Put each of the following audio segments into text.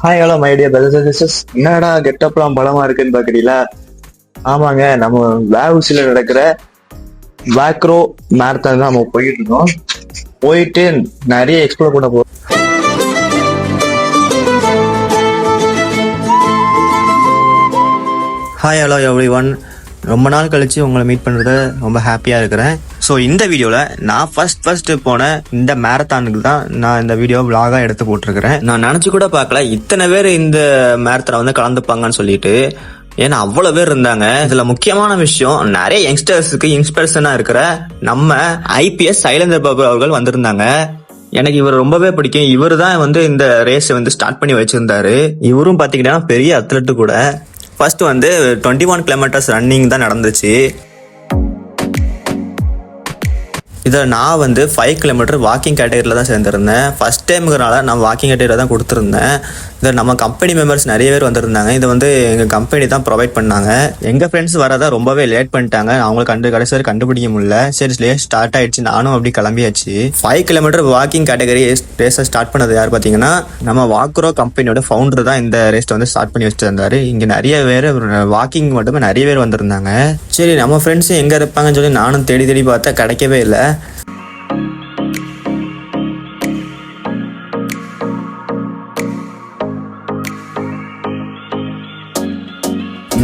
Hi hello my dear brothers sisters என்னடா கெட்டப்லாம் பலமா இருக்குன்னு பாக்குறீங்களா? ஆமாங்க நம்ம வேவுசில நடக்கிற வேக்ரோ மேரத்தான் தான் நம்ம போயிட்டு இருக்கோம் போயிட்டு நிறைய எக்ஸ்ப்ளோர் பண்ண போறோம். ஹாய் ஹலோ எவ்ரி ஒன் ரொம்ப நாள் கழிச்சு உங்களை மீட் பண்ணுறது ரொம்ப ஹாப்பியாக இருக்கிறேன். ஸோ இந்த வீடியோவில் நான் ஃபர்ஸ்ட் ஃபர்ஸ்ட் போன இந்த மேரத்தானுக்கு தான் நான் இந்த வீடியோ விலாகாக எடுத்து போட்டிருக்கிறேன். நான் நினச்சி கூட பார்க்கல. இத்தனை பேர் இந்த மேரத்தானை வந்து கலந்துப்பாங்கன்னு சொல்லிட்டு ஏன்னா அவ்வளோ பேர் இருந்தாங்க. இதுல முக்கியமான விஷயம் நிறைய யங்ஸ்டர்ஸுக்கு இன்ஸ்பிரேஷனா இருக்கிற நம்ம ஐபிஎஸ் சைலேந்திர பாபு அவர்கள் வந்திருந்தாங்க. எனக்கு இவர் ரொம்பவே பிடிக்கும். இவர் தான் வந்து இந்த ரேஸை வந்து ஸ்டார்ட் பண்ணி வச்சிருந்தாரு. இவரும் பாத்தீங்கன்னா பெரிய அத்லட்டு கூட. ஃபர்ஸ்ட் வந்து டுவெண்ட்டி ஒன் கிலோமீட்டர்ஸ் ரன்னிங் தான் நடந்துச்சு. இதில் நான் வந்து ஃபைவ் கிலோமீட்டர் வாக்கிங் கேட்டகரியில் தான் சேர்ந்துருந்தேன். ஃபர்ஸ்ட் டைமுங்கிறனால நான் வாக்கிங் கேட்டகரியில் தான் கொடுத்துருந்தேன். இதில் நம்ம கம்பெனி மெம்பர்ஸ் நிறைய பேர் வந்திருந்தாங்க. இதை வந்து எங்கள் கம்பெனி தான் ப்ரொவைட் பண்ணாங்க. எங்கள் ஃப்ரெண்ட்ஸ் வரதான் ரொம்பவே லேட் பண்ணிட்டாங்க. அவங்களை கண்டு கடைசி வரை கண்டுபிடிக்க முடியல. சரி லேட் ஸ்டார்ட் ஆயிடுச்சு. நானும் அப்படி கிளம்பியாச்சு. ஃபைவ் கிலோமீட்டர் வாக்கிங் கேட்டகரி ரேஸை ஸ்டார்ட் பண்ணது யார் பார்த்தீங்கன்னா நம்ம வாக்குரோ கம்பெனியோட ஃபவுண்டர் தான் இந்த ரேஸ்ட்டை வந்து ஸ்டார்ட் பண்ணி வச்சுருந்தாரு. இங்கே நிறைய பேர் வாக்கிங் மட்டுமே நிறைய பேர் வந்திருந்தாங்க. சரி நம்ம ஃப்ரெண்ட்ஸும் எங்கே இருப்பாங்கன்னு சொல்லி நானும் தேடி தேடி பார்த்தா கிடைக்கவே இல்லை.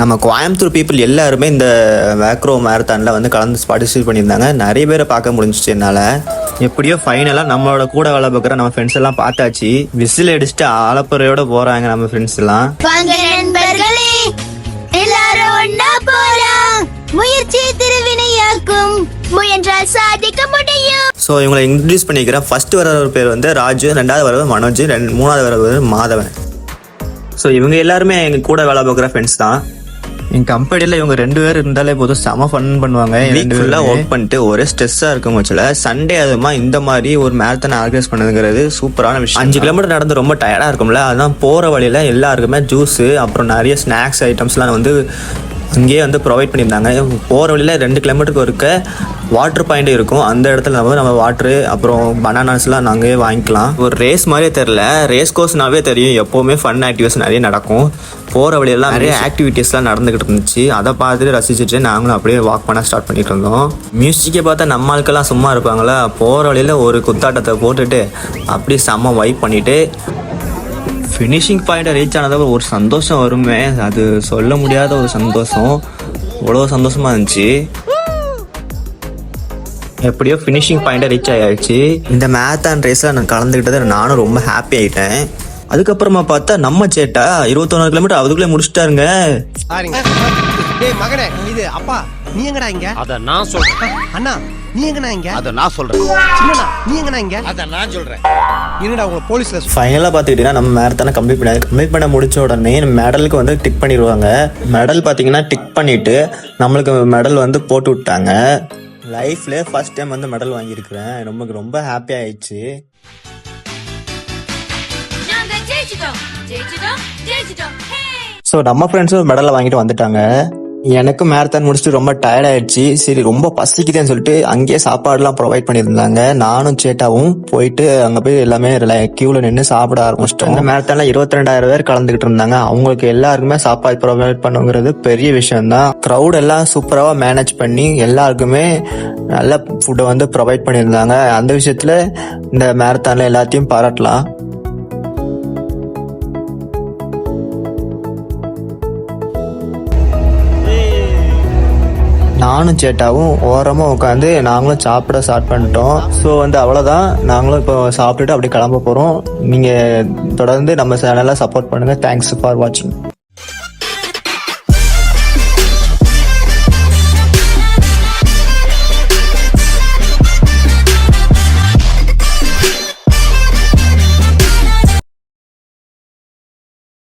நம்ம கோயம்புத்தூர் பீப்புள் எல்லாருமே இந்த வேக்ரோ மேரத்தானில் வந்து கலந்து பார்ட்டிசிபேட் பண்ணியிருந்தாங்க. நிறைய பேரை பார்க்க முடிஞ்சிச்சு என்னால். எப்படியோ ஃபைனலாக நம்மளோட கூட வேலை பார்க்குற நம்ம ஃப்ரெண்ட்ஸ் எல்லாம் பார்த்தாச்சு. விசில் அடிச்சுட்டு ஆலப்புறையோட போகிறாங்க நம்ம ஃப்ரெண்ட்ஸ் எல்லாம். எல்லாரும் ஒன்னா முயற்சி திருவினையாக்கும். முயன்றால் சாதிக்க முடியும். ஸோ இவங்களை இன்ட்ரடியூஸ் பண்ணிக்கிறேன். ஃபர்ஸ்ட் வர பேர் வந்து ராஜு ரெண்டாவது வரவர் மனோஜ் ரெண்டு மூணாவது வரவர் மாதவன். ஸோ இவங்க எல்லாருமே எங்கள் கூட வேலை பார்க்குற ஃப்ரெண்ட்ஸ் தான். என் கம்பெனியில் இவங்க ரெண்டு பேர் இருந்தாலே போதும். செம ஃபன் பண்ணுவாங்க ரெண்டு ஃபுல்லாக ஒர்க் பண்ணிட்டு ஒரே ஸ்ட்ரெஸ்ஸாக இருக்கும் வச்சுல சண்டே அதுமா இந்த மாதிரி ஒரு மேரத்தான் ஆர்கனைஸ் பண்ணதுங்கிறது சூப்பரான விஷயம். அஞ்சு கிலோமீட்டர் நடந்து ரொம்ப டயர்டாக இருக்கும்ல. அதான் போகிற வழியில் எல்லாருக்குமே ஜூஸு அப்புறம் நிறைய ஸ்நாக்ஸ் ஐட்டம்ஸ்லாம் வந்து அங்கேயே வந்து ப்ரொவைட் பண்ணியிருந்தாங்க. போகிற வழியில் ரெண்டு கிலோமீட்டருக்கு ஒருக்க வாட்டர் பாயிண்ட் இருக்கும். அந்த இடத்துல நம்ம நம்ம வாட்ரு அப்புறம் பனானாஸ்லாம் நாங்கள் வாங்கிக்கலாம். ஒரு ரேஸ் மாதிரியே தெரில ரேஸ் கோர்ஸ்னாவே தெரியும். எப்போவுமே ஃபன் ஆக்டிவிட்டிஸ் நிறைய நடக்கும். போகிற வழியெல்லாம் நிறைய ஆக்டிவிட்டீஸ்லாம் நடந்துக்கிட்டு இருந்துச்சு. அதை பார்த்துட்டு ரசிச்சுட்டு நாங்களும் அப்படியே வாக் பண்ண ஸ்டார்ட் பண்ணிட்டு இருந்தோம். மியூசிக்கை பார்த்தா நம்ம ஆட்கள்லாம் சும்மா இருப்பாங்களா? போகிற வழியில் ஒரு குத்தாட்டத்தை போட்டுட்டு அப்படியே செம்ம வைப் பண்ணிட்டு ஃபினிஷிங் பாயிண்ட்டை ரீச் ஆனதாக ஒரு சந்தோஷம் வருமே. அது சொல்ல முடியாத ஒரு சந்தோஷம். அவ்வளோ சந்தோஷமா இருந்துச்சு. எப்படியோ ஃபினிஷிங் பாயிண்ட்டை ரீச் ஆயாச்சு. இந்த மேரத்தான் ரேஸில் நான் கலந்துக்கிட்டது நானும் ரொம்ப ஹாப்பி ஆயிட்டேன். அதுக்கப்புறமா பார்த்தா நம்ம சேட்டா இருபத்தொன்னு கிலோமீட்டர் அதுக்குள்ளே முடிச்சிட்டாருங்க. சாரிங்க. டேய் மகனே இது அப்பா நீ எங்கடா இங்க? அத நான் சொல்றேன். அண்ணா நீ இங்க? அத நான் சொல்றேன். சின்னண்ணா நீ எங்கடா இங்க? அத நான் சொல்றேன். என்னடா உங்களை போலீஸ்ல ஃபைனலாக பார்த்துக்கிட்டிங்கன்னா நம்ம மேரத்தானை கம்ப்ளீட் பண்ண கம்ப்ளீட் பண்ண முடிச்ச உடனே மெடலுக்கு வந்து டிக் பண்ணிடுவாங்க. மெடல் பார்த்தீங்கன்னா டிக் பண்ணிட்டு நம்மளுக்கு மெடல் வந்து போட்டு விட்டாங்க. லைஃப்ல ஃபர்ஸ்ட் டைம் வந்து மெடல் வாங்கியிருக்கிறேன். ரொம்ப ரொம்ப ஹாப்பி ஆயிடுச்சு. ஸோ நம்ம ஃப்ரெண்ட்ஸும் மெடலை வாங்கிட்டு வந்துட்டாங்க. எனக்கும் மேரத்தான் முடிச்சுட்டு ரொம்ப டயர்ட் ஆயிடுச்சு. சரி ரொம்ப பசிக்குதுன்னு சொல்லிட்டு அங்கேயே சாப்பாடுலாம் ப்ரொவைட் பண்ணியிருந்தாங்க. நானும் சேட்டாவும் போயிட்டு அங்கே போய் எல்லாமே கியூவில் நின்று சாப்பிட ஆரம்பிச்சிட்டோம். இந்த மேரத்தான்ல இருபத்தி ரெண்டாயிரம் பேர் கலந்துக்கிட்டு இருந்தாங்க. அவங்களுக்கு எல்லாருக்குமே சாப்பாடு ப்ரொவைட் பண்ணுங்கிறது பெரிய விஷயம் தான் க்ரௌட் எல்லாம் சூப்பராக மேனேஜ் பண்ணி எல்லாருக்குமே நல்ல ஃபுட்டை வந்து ப்ரொவைட் பண்ணியிருந்தாங்க. அந்த விஷயத்தில் இந்த மேரத்தானில் எல்லாத்தையும் பாராட்டலாம். நானும் சேட்டாவும் ஓரமாக உட்காந்து நாங்களும் சாப்பிட ஸ்டார்ட் பண்ணிட்டோம். ஸோ வந்து அவ்வளோதான் நாங்களும் இப்போ சாப்பிட்டுட்டு அப்படி கிளம்ப போகிறோம் நீங்கள் தொடர்ந்து நம்ம சேனலை சப்போர்ட் பண்ணுங்கள் தேங்க்ஸ் ஃபார் வாட்சிங்